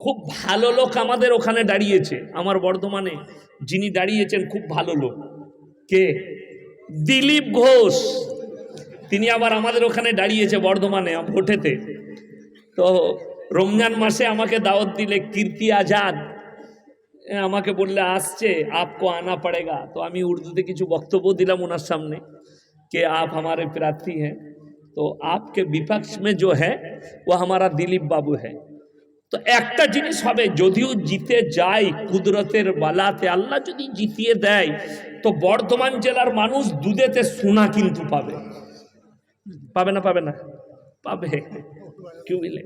খুব ভালো লোক আমাদের ওখানে দাঁড়িয়েছে আমার বর্ধমানে যিনি দাঁড়িয়েছেন খুব ভালো লোক কে দিলীপ ঘোষ তিনি আবার আমাদের ওখানে দাঁড়িয়েছে বর্ধমানে ভোটেতে তো রমজান মাসে আমাকে দাওয়াত দিলে কীর্তি আজাদ এ, আমাকে বললে আসছে আপকো আনা পড়েগা তো আমি উর্দুতে কিছু বক্তব্য দিলাম ওনার সামনে कि आप हमारे प्रार्थी हैं तो आपके विपक्ष में जो है वो हमारा दिलीप बाबू है তো একটা জিনিস হবে, যদিও জিতে যায় কুদরতের বালাতে, আল্লাহ যদি জিতিয়ে দেয়, তো বর্ধমান জেলার মানুষ দুধেতে সোনা কিন্তু পাবে। পাবে না পাবে না? পাবে। কেউ মিলে।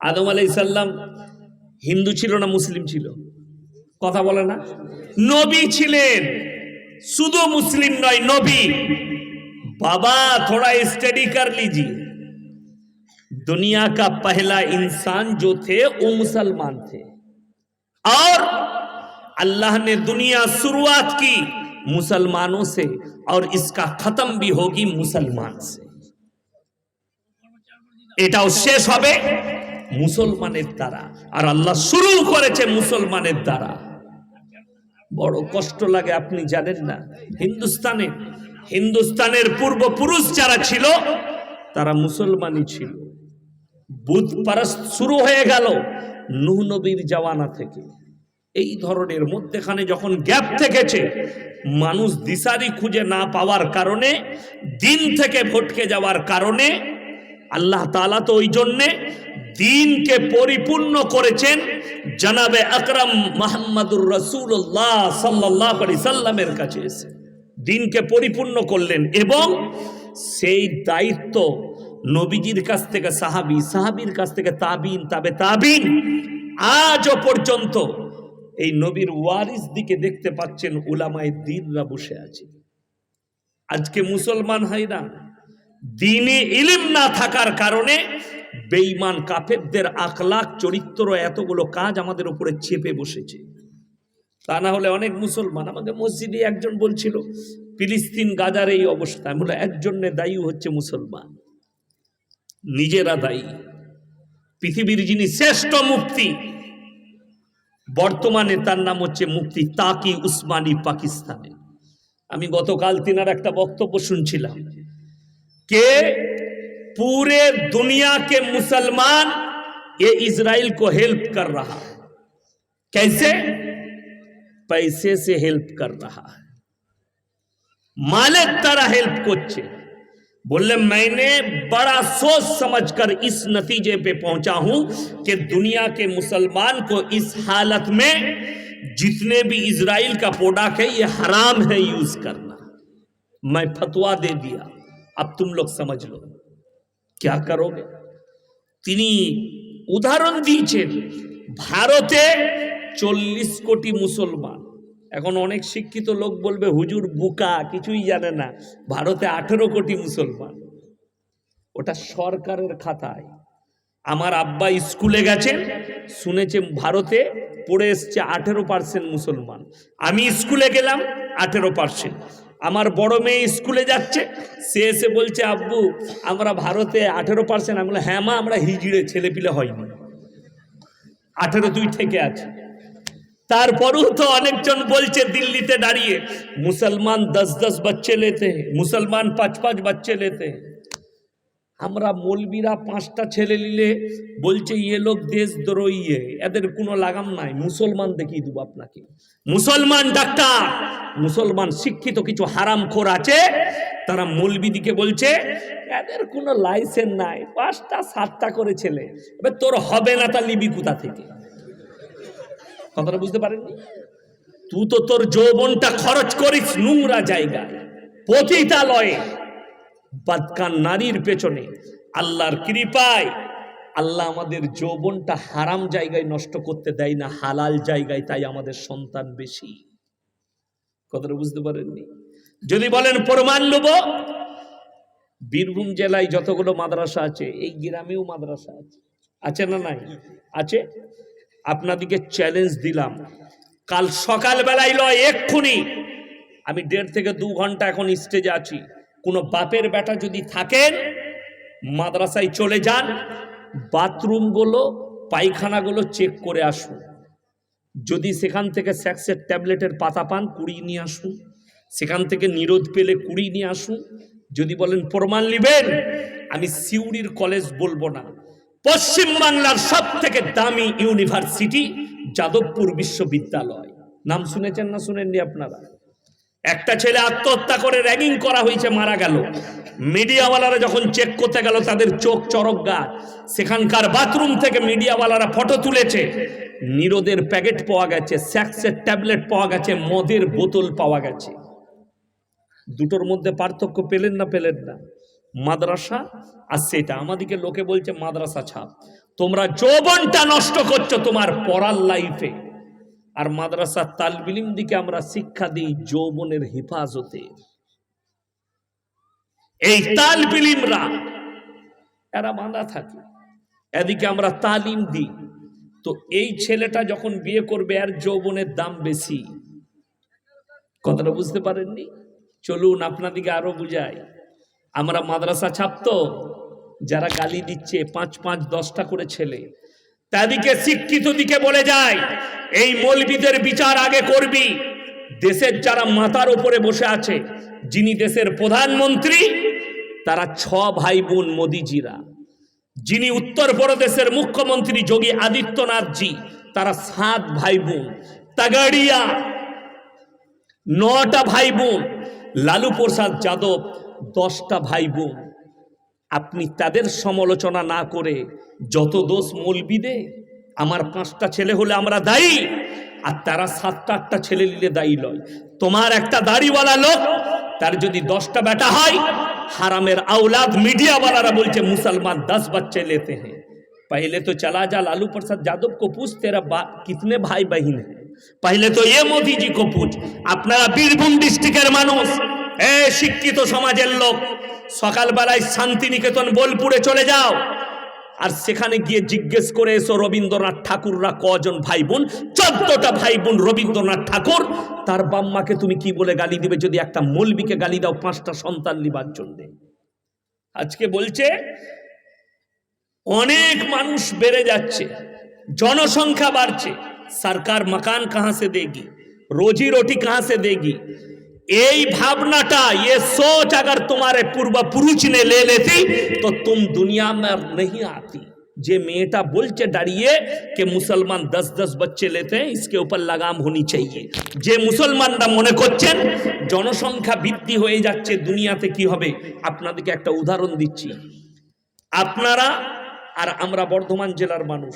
আদম ইসাল্লাম হিন্দু ছিল না মুসলিম ছিল? কথা বলে না? নবী ছিলেন। শুধু মুসলিম নয়, নবী। বাবা, থোড়া স্টাডি কার লিজি दुनिया का पहला इंसान जो थे वो मुसलमान थे और अल्लाह ने दुनिया शुरुआत की मुसलमानों से और इसका खत्म भी होगी मुसलमान से এটাও শেষ হবে মুসলমানের দ্বারা আর আল্লাহ শুরু করেছে মুসলমানের দ্বারা বড় কষ্ট লাগে আপনি জানেন না হিন্দুস্তানে হিন্দুস্তানের পূর্বপুরুষ যারা ছিল তারা মুসলমানই ছিল বুধ শুরু হয়ে গেল নুহ নবীর জওয়ানা থেকে। এই ধরনের মধ্যেখানে যখন গ্যাপ থেকেছে, মানুষ দিশারি খুঁজে না পাওয়ার কারণে, দিন থেকে ভটকে যাওয়ার কারণে, আল্লাহ তাআলা তো ওই জন্যে দিনকে পরিপূর্ণ করেছেন জানাবে আকরাম মাহমুদুর রসুল্লাহ সাল্লাহ সাল্লামের কাছে এসে। দিনকে পরিপূর্ণ করলেন এবং সেই দায়িত্ব নবীজির কাছ থেকে সাহাবি, সাহাবির কাছ থেকে তাবিন, তাবে তাবিন। আজও পর্যন্ত এই নবীর ওয়ারিস দিকে দেখতে পাচ্ছেন উলামায় দিনরা বসে আছে। আজকে মুসলমান হয় না। দিনে ইলিম না থাকার কারণে বেঈমান কাফেরদের আখলাক চরিত্র, এতগুলো কাজ আমাদের উপরে চেপে বসেছে। তা না হলে অনেক মুসলমান আমাকে মসজিদে একজন বলছিল, ফিলিস্তিন গাজার এই অবস্থা। আমি বললাম একজনে দায়ী হচ্ছে মুসলমান। নিজেরা দায়ী পৃথিবীর যিনি শ্রেষ্ঠ মুক্তি বর্তমানে তার নাম হচ্ছে মুক্তি তাকি উসমানী পাকিস্তানে আমি গতকাল তিনার একটা বক্তব্য শুনছিলাম कि पूरे दुनिया के मुसलमान ये इजराइल को हेल्प कर रहा है कैसे पैसे से हेल्प कर रहा है मालिक तरह हेल्प করছে बोले मैंने बड़ा सोच समझकर इस नतीजे पे पहुंचा हूं कि दुनिया के मुसलमान को इस हालत में जितने भी इजराइल का प्रोडक्ट है ये हराम है यूज करना मैं फतवा दे दिया अब तुम लोग समझ लो क्या करोगे তিনি উদাহরণ দিয়েছেন ভারতে চল্লিশ কোটি মুসলমান এখন অনেক শিক্ষিত লোক বলবে হুজুর বুকা কিছুই জানে না। ভারতে আঠেরো কোটি মুসলমান। ওটা সরকারের খাতায়। আমার আব্বা স্কুলে গেছেন শুনেছে ভারতে পড়ে এসছে আঠেরো পার্সেন্ট মুসলমান। আমি স্কুলে গেলাম আঠেরো পার্সেন্ট আমার বড় মেয়ে স্কুলে যাচ্ছে সে এসে বলছে আব্বু আমরা ভারতে আঠেরো পার্সেন্ট আমি বললাম, হ্যাঁ মা আমরা হিজড়ে ছেলেপিলে হয়নি। আঠেরো দুই থেকে আছে। তারপরেও তো অনেকজন বলছে দিল্লিতে দাঁড়িয়ে, মুসলমান দশ দশ বাচ্চে লেতে, মুসলমান পাঁচ পাঁচ বাচ্চে লেতে। আমরা মলবিরা পাঁচটা ছেলে নিলে বলছে ইয়ে লোক দেশদ্রোহী এ। এদের কোনো লাগাম নাই, মুসলমান দেখিয়ে দেবো আপনাকে। মুসলমান ডাক্তার, মুসলমান শিক্ষিত কিছু হারাম খোর আছে, তারা মলবিদিকে বলছে, এদের কোনো লাইসেন্স নাই, পাঁচটা সাতটা করে ছেলে। এবার তোর হবে না তা লিবি কোথা থেকে? কথাটা বুঝতে পারেননি? তুই তো তোর যৌবনটা খরচ করিস নোংরা জায়গায়, পতিতালয়ে বাদকান নারীর পেছনে। আল্লাহর কৃপায়, আল্লাহ আমাদের যৌবনটা হারাম জায়গায় নষ্ট করতে দেয় না, হালাল জায়গায় তাই আমাদের সন্তান বেশি। কথাটা বুঝতে পারেননি? যদি বলেন, প্রমাণ নেব। বীরভূম জেলায় যতগুলো মাদ্রাসা আছে, এই গ্রামেও মাদ্রাসা আছে। আছে না নাই? আছে? আপনাদিকে চ্যালেঞ্জ দিলাম। কাল সকালবেলায় লয় এক্ষুনি। আমি দেড় থেকে দু ঘণ্টা এখন স্টেজে আছি। কোনো বাপের বেটা যদি থাকেন, মাদ্রাসায় চলে যান, বাথরুমগুলো, পায়খানাগুলো চেক করে আসুন। যদি সেখান থেকে স্যাক্সের ট্যাবলেটের পাতা পান, কুড়িয়ে নিয়ে আসুন। সেখান থেকে নিরোধ পেলে কুড়িয়ে নিয়ে আসুন। যদি বলেন প্রমাণ নিবেন, আমি সিউড়ির কলেজ বলব না। পশ্চিমবাংলার সব থেকে দামি ইউনিভার্সিটি যাদবপুর বিশ্ববিদ্যালয়। নাম শুনেছেন না শুনেননি আপনারা? একটা ছেলে আত্মহত্যা করে র্যাগিং করা হয়েছে, মারা গেল। মিডিয়াওয়ালারা যখন চেক করতে গেল, তাদের চোখ চরক গাছ। সেখানকার বাথরুম থেকে মিডিয়াওয়ালারা ফটো তুলেছে। নিরোদের প্যাকেট পাওয়া গেছে, স্যাক্সের ট্যাবলেট পাওয়া গেছে, মদের বোতল পাওয়া গেছে। দুটোর মধ্যে পার্থক্য পেলেন না পেলেন না। মাদ্রাসা, আর সেটা। আমাদেরকে লোকে বলছে মাদ্রাসা ছাপ। তোমরা যৌবনটা নষ্ট করছ তোমার পড়ার লাইফে আর মাদ্রাসা তালবিলিম দিকে আমরা শিক্ষা দিই যৌবনের হেফাজতে। এই তালবিলিমরা, এরা বাঁধা থাকে। এদিকে আমরা তালিম দিই। তো এই ছেলেটা যখন বিয়ে করবে আর যৌবনের দাম বেশি। কথাটা বুঝতে পারেননি? চলুন আপনাদিকে আরও বুঝাই। আমরা মাদ্রাসা ছাপতো যারা গালি দিচ্ছে, পাঁচ পাঁচ দশটা করে ছেলে। তাদিকে শিক্ষিত দিকে বলে যায়, এই মৌলবিদের বিচার আগে করবি। দেশের যারা মাথার উপরে বসে আছে, যিনি দেশের প্রধানমন্ত্রী, তারা ছ ভাই বোন মোদিজিরা। যিনি উত্তরপ্রদেশের মুখ্যমন্ত্রী যোগী আদিত্যনাথজি, তারা সাত ভাই বোন তাগাড়িয়া, নটা ভাই বোন লালু প্রসাদ যাদব দশটা ভাই বোন আপনি তাদের সমালোচনা না করে যত দোষ মলবিদে আমার পাঁচটা ছেলে হলে আমরা দায়ী আর তারা সাতটা আটটা ছেলে নিলে দায়ী লয় তোমার একটা দাড়িওয়ালা লোক তার যদি দশটা বেটা হয় হারামের আওলাদ मीडियावाला बोलते मुसलमान दस बच्चे लेते हैं पहले तो चला जा लालू प्रसाद यादव को पूछ तेरा बा, कितने भाई बहन है पहले तो ये मोदी जी को पूछ আপনারা বীরভূম ডিস্ট্রিক্টের মানুষ শিক্ষিত সমাজের লোক, সকালবেলায় শান্তিনিকেতন বোলপুরে চলে যাও। আর সেখানে গিয়ে জিজ্ঞেস করে এসো, রবীন্দ্রনাথ ঠাকুররা কজন ভাই বোন চোদ্দটা ভাই বোন রবীন্দ্রনাথ ঠাকুর। তার বাম্মাকে তুমি কি বলে গালি দিবে যদি একটা মলবিকে গালি দাও পাঁচটা সন্তান নিবার জন্যে? আজকে বলছে, অনেক মানুষ বেড়ে যাচ্ছে, জনসংখ্যা বাড়ছে। সরকার মকান কাহা সে দেগি, রোজি রোটি কাহা সে দেগি এই ভাবনাটা ये सोच अगर तुम्हारे पूर्वपुरुष ने ले लेती तो तुम दुनिया में नहीं आती যে মেয়েটা বলছে দাঁড়িয়ে কে মুসলমান দশ দশ बच्चे लेते हैं इसके ऊपर लगाम होनी चाहिए যে মুসলমানরা মনে করছেন জনসংখ্যা বৃদ্ধি হয়ে যাচ্ছে দুনিয়াতে কি হবে আপনাদেরকে একটা উদাহরণ দিচ্ছি আপনারা আর আমরা বর্ধমান জেলার মানুষ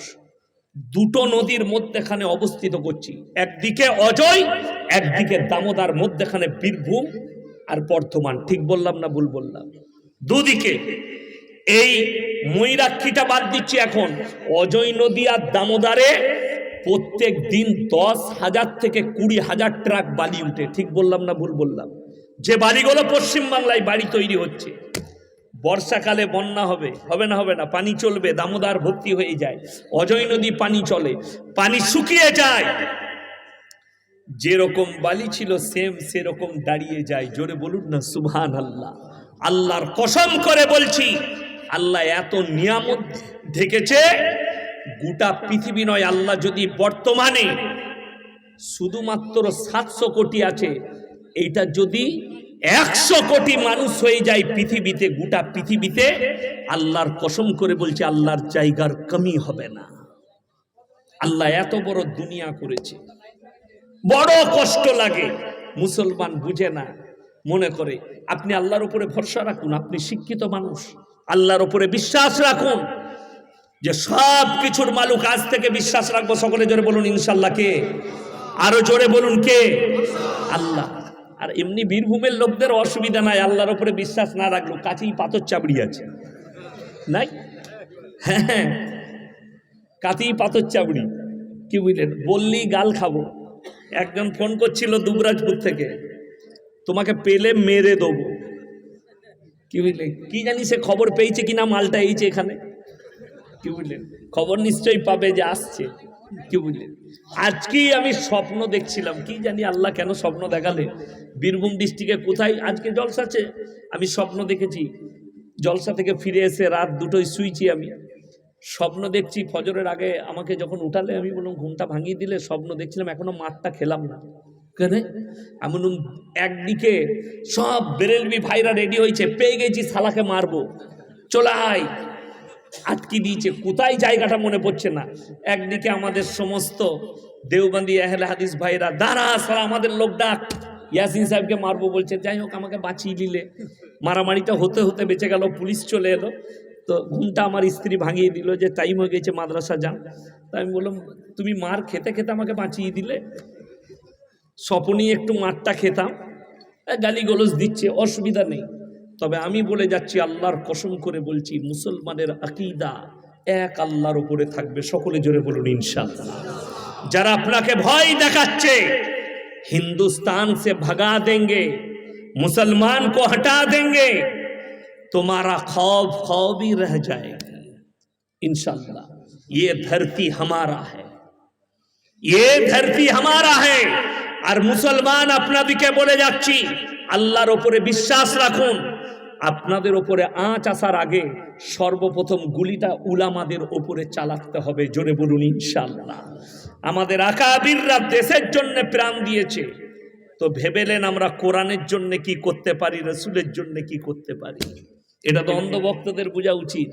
দুটো নদীর মধ্যেখানে অবস্থিত করছি। একদিকে অজয়, একদিকে দামোদার মধ্যেখানে বীরভূম, আর বর্ধমান। ঠিক বললাম না ভুল বললাম? দুদিকে। এই ময়ূরাক্ষীটা বাদ দিচ্ছি এখন। অজয় নদী আর দামোদারে প্রত্যেক দিন দশ হাজার থেকে কুড়ি হাজার ট্রাক বালি উঠে। ঠিক বললাম না ভুল বললাম? যে বালিগুলো পশ্চিমবাংলায় বাড়ি তৈরি হচ্ছে বর্ষাকালে বন্যা হবে হবে না হবে না, পানি চলবে, দামোদার ভর্তি হয়ে যায়। অজয় নদী পানি চলে, পানি শুকিয়ে যায়। যেরকম বালি ছিল সেম সেরকম দাঁড়িয়ে যায়। জোরে বলুন না সুবহান আল্লাহ আল্লাহর কসম করে বলছি, আল্লাহ এত নিয়ামত ঢেকেছে, গোটা পৃথিবী নয়, আল্লাহ যদি বর্তমানে শুধুমাত্র সাতশো কোটি আছে, এইটা যদি একশো কোটি মানুষ হয়ে যায় পৃথিবীতে, গোটা পৃথিবীতে। আল্লাহর কসম করে বলছে, আল্লাহর জায়গার কমি হবে না। আল্লাহ এত বড় দুনিয়া করেছে। বড় কষ্ট লাগে। মুসলমান বুঝে না, মনে করে, আপনি আল্লাহর উপরে ভরসা রাখুন, আপনি শিক্ষিত মানুষ। আল্লাহর উপরে বিশ্বাস রাখুন। যে সব কিছুর মালুক আজ থেকে বিশ্বাস রাখব, সকলে জোরে বলুন ইনশাল্লাহ কে? আরও জোরে বলুন কে? আল্লাহ। আর এমনি বীরভূমের লোকদের অসুবিধা নাই, আল্লাহর ওপরে বিশ্বাস না রাখল কাছেই পাথর চাবড়ি আছে। নাই? হ্যাঁ হ্যাঁ। কাতেই পাথর চাবড়ি কি বুঝলেন? বললি গাল খাব। একজন ফোন করছিল দুবরাজপুর থেকে। তোমাকে পেলে মেরে দেবো। কি বুঝলেন? কি জানি সে খবর পেয়েছে কিনা, মালটা এইছে এখানে। কি বুঝলেন? খবর নিশ্চয়ই পাবে যে আসছে। কি বুঝলেন আজকেই আমি স্বপ্ন দেখছিলাম, কি জানি আল্লাহ কেন স্বপ্ন দেখালে বীরভূম ডিস্ট্রিক্টে কোথায়? আজকে জলসা আছে, আমি স্বপ্ন দেখেছি। জলসা থেকে ফিরে এসে রাত দুটোই শুইছি আমি। স্বপ্ন দেখছি, ফজরের আগে আমাকে যখন উঠালে, আমি বললাম, ঘুমটা ভাঙিয়ে দিলে স্বপ্ন দেখছিলাম, এখনও মাঠটা খেলাম না। কেন? আমি একদিকে সব বেরেলবি ভাইরা রেডি হয়েছে, পেয়ে গেছি, শালাকে মারবো। চলে আয়। আটকে দিয়েছে, কোথায় জায়গাটা মনে পড়ছে না। একদিকে আমাদের সমস্ত দেওবন্দি আহলে হাদিস ভাইরা দাঁড়া, সারা আমাদের লোক ডাক। ইয়াসিন সাহেবকে মারবো বলছে, যাই হোক, আমাকে বাঁচিয়ে দিলে মারামারিটা হতে হতে বেঁচে গেল, পুলিশ চলে এলো। তো ঘুমটা আমার স্ত্রী ভাঙিয়ে দিল যে টাইম হয়ে গেছে, মাদ্রাসা যান তাই আমি বললাম, তুমি মার খেতে খেতে আমাকে বাঁচিয়ে দিলে? স্বপনই একটু মারটা খেতাম। গালি গোলজ দিচ্ছে, অসুবিধা নেই। তবে আমি বলে যাচ্ছি আল্লাহর কসম করে বলছি মুসলমানের আকিদা এক আল্লাহর উপরে থাকবে সকলে জোরে বলুন ইনশাআল্লাহ যারা আপনাকে ভয় দেখাচ্ছে हिंदुस्तान से भगा देंगे मुसलमान को हटा देंगे तुम्हारा खौफ खौफ ही रह जाएगी इंशाल्लाह ये धरती हमारा है ये धरती हमारा है আর মুসলমান আপনাদেরকে বলে যাচ্ছি আল্লাহর ওপরে বিশ্বাস রাখুন আপনাদের ওপরে আঁচ আসার আগে সর্বপ্রথম গুলিটা উলামাদের ওপরে চালাতে হবে, জোরে বলুন ইনশাল্লাহ আমাদের আকাবিররা দেশের জন্য প্রাণ দিয়েছে। তো ভেবেলেন আমরা কোরআনের জন্য কি করতে পারি, রসুলের জন্য কি করতে পারি। এটা তো অন্ধভক্তদের বোঝা উচিত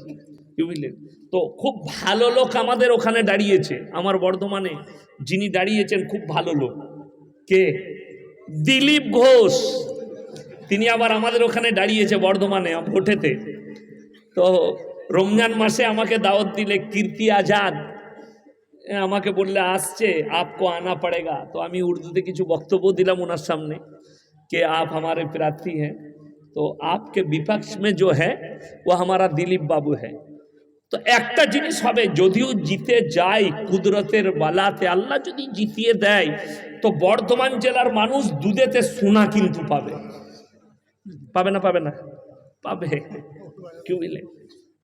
বুঝলেন? তো খুব ভালো লোক আমাদের ওখানে দাঁড়িয়েছে, আমার বর্ধমানে যিনি দাঁড়িয়েছেন খুব ভালো লোক। কে? দিলীপ ঘোষ। তিনি আবার আমাদের ওখানে দাঁড়িয়েছে বর্ধমানে ভোটেতে তো রমজান মাসে আমাকে দাওয়াত দিলে কীর্তি আজাদ এ, আমাকে বললে আসছে আপকো আনা পড়েগা তো আমি উর্দুতে কিছু বক্তব্য দিলাম ওনার সামনে कि आप हमारे प्रार्थी हैं तो आपके विपक्ष में जो है वो हमारा दिलीप बाबू है তো একটা জিনিস হবে যদিও জিতে যায় কুদরতের বালাতে আল্লাহ যদি জিতিয়ে দেয় তো বর্ধমান জেলার মানুষ দুধেতে সোনা কিন্তু পাবে পাবে না পাবে না পাবে কি বুঝলে